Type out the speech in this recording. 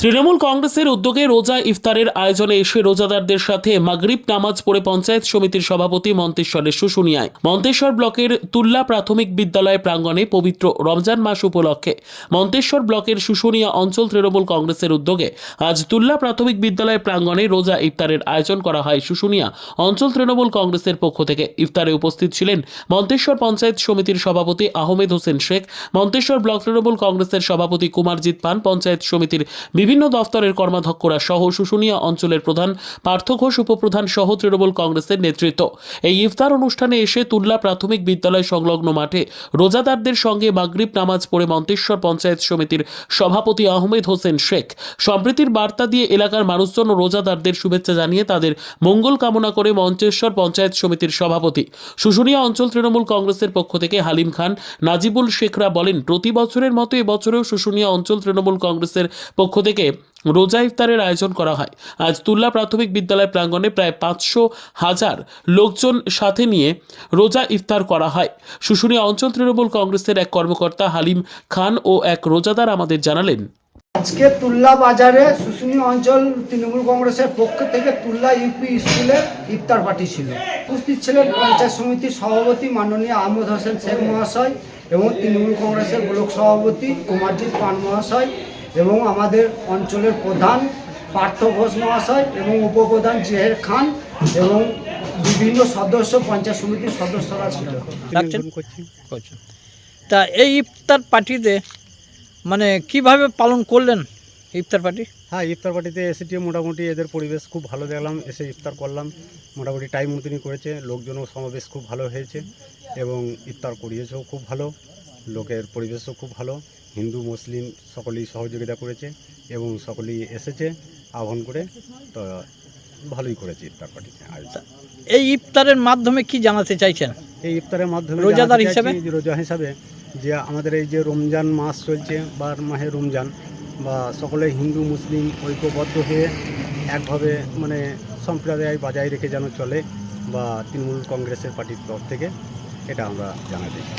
তৃণমূল কংগ্রেসের উদ্যোগে রোজা ইফতারের আয়োজনে এসে রোজাদারদের সাথে মাগরিব নামাজ পড়ে পঞ্চায়েত সমিতির সভাপতি মন্তেশ্বরের শুশুনিয়ায়। মন্তেশ্বর ব্লকের তুল্লা প্রাথমিক বিদ্যালয় প্রাঙ্গণে পবিত্র রমজান মাস উপলক্ষে মন্তেশ্বর ব্লকের শুশুনিয়া অঞ্চল তৃণমূল কংগ্রেসের উদ্যোগে আজ তুল্লা প্রাথমিক বিদ্যালয় প্রাঙ্গণে রোজা ইফতারের আয়োজন করা হয় শুশুনিয়া অঞ্চল তৃণমূল কংগ্রেসের পক্ষ থেকে। ইফতারে উপস্থিত ছিলেন মন্তেশ্বর পঞ্চায়েত সমিতির সভাপতি আহমেদ হোসেন শেখ, মন্তেশ্বর ব্লক তৃণমূল কংগ্রেসের সভাপতি কুমারজিৎ পান, পঞ্চায়েত সমিতির বিভিন্ন দফতরের কর্মাধ্যক্ষরা সহ শুশুনিয়া অঞ্চলের প্রধান পার্থ ঘোষ, উপপ্রধান সহ তৃণমূল কংগ্রেসের নেতৃত্ব। এই ইফতার অনুষ্ঠানে এসে তুল্লা প্রাথমিক বিদ্যালয় সংলগ্ন মাঠে রোজাদারদের সঙ্গে মাগরিব নামাজ পড়ে মন্তেশ্বর পঞ্চায়েত সমিতির সভাপতি আহমেদ হোসেন শেখ। সম্প্রীতির বার্তা দিয়ে এলাকার মানুষজন ও রোজাদারদের শুভেচ্ছা জানিয়ে তাদের মঙ্গল কামনা করে মন্তেশ্বর পঞ্চায়েত সমিতির সভাপতি। শুশুনিয়া অঞ্চল তৃণমূল কংগ্রেসের পক্ষ থেকে হালিম খান, নাজিবুল শেখরা বলেন, প্রতি বছরের মতো এবছরেও শুশুনিয়া অঞ্চল তৃণমূল কংগ্রেসের পক্ষ থেকে রোজা ইফতারের আয়োজন করা হয়। আজ তুল্লা প্রাথমিক বিদ্যালয় প্রাঙ্গণে প্রায় পাঁচশো হাজার লোকজন সাথে নিয়ে রোজা ইফতার করা হয়। শুশুনিয়া অঞ্চল তৃণমূল কংগ্রেসের এক কর্মকর্তা হালিম খান ও এক রোজাদার আমাদের জানালেন। আজকে তুল্লা বাজারে শুশুনি অঞ্চল তৃণমূল কংগ্রেসের পক্ষ থেকে তুল্লা ইউপি স্কুলে ইফতার পার্টি ছিল। উপস্থিত ছিলেন পঞ্চায়েত সমিতির সভাপতি মাননীয় আহমদ হোসেন শেখ মহাশয় এবং তৃণমূল কংগ্রেসের ব্লক সভাপতি কুমারজিৎ পান মহাশয় এবং আমাদের অঞ্চলের প্রধান পার্থ ঘোষ মহাশয় এবং উপপ্রধান জেহের খান এবং বিভিন্ন সদস্য পঞ্চায়েত সমিতির সদস্যরা ছিল। তা এই ইফতার পার্টিতে মানে কীভাবে পালন করলেন ইফতার পার্টি? হ্যাঁ ইফতার পার্টিতে এসেছি মোটামুটি এদের পরিবেশ খুব ভালো দেখলাম এসে ইফতার করলাম। মোটামুটি টাইম মতনই করেছে লোকজনও সমাবেশ খুব ভালো হয়েছে এবং ইফতার করিয়েছেও খুব ভালো লোকের পরিবেশও খুব ভালো। হিন্দু মুসলিম সকলেই সহযোগিতা করেছে এবং সকলেই এসেছে আহ্বান করে তো ভালোই করেছে ইফতার পার্টিতে আয়োজন এই ইফতারের মাধ্যমে কি জানাতে চাইছেন? এই ইফতারের মাধ্যমে রোজাদার হিসাবে? রোজা হিসাবে যে আমাদের এই যে রমজান মাস চলছে বা মাহে রমজান বা সকলে হিন্দু মুসলিম ঐক্যবদ্ধ হয়ে একভাবে মানে সম্প্রদায় বজায় রেখে যেন চলে বা তৃণমূল কংগ্রেসের পার্টির তরফ থেকে এটা আমরা জানাতে চাই।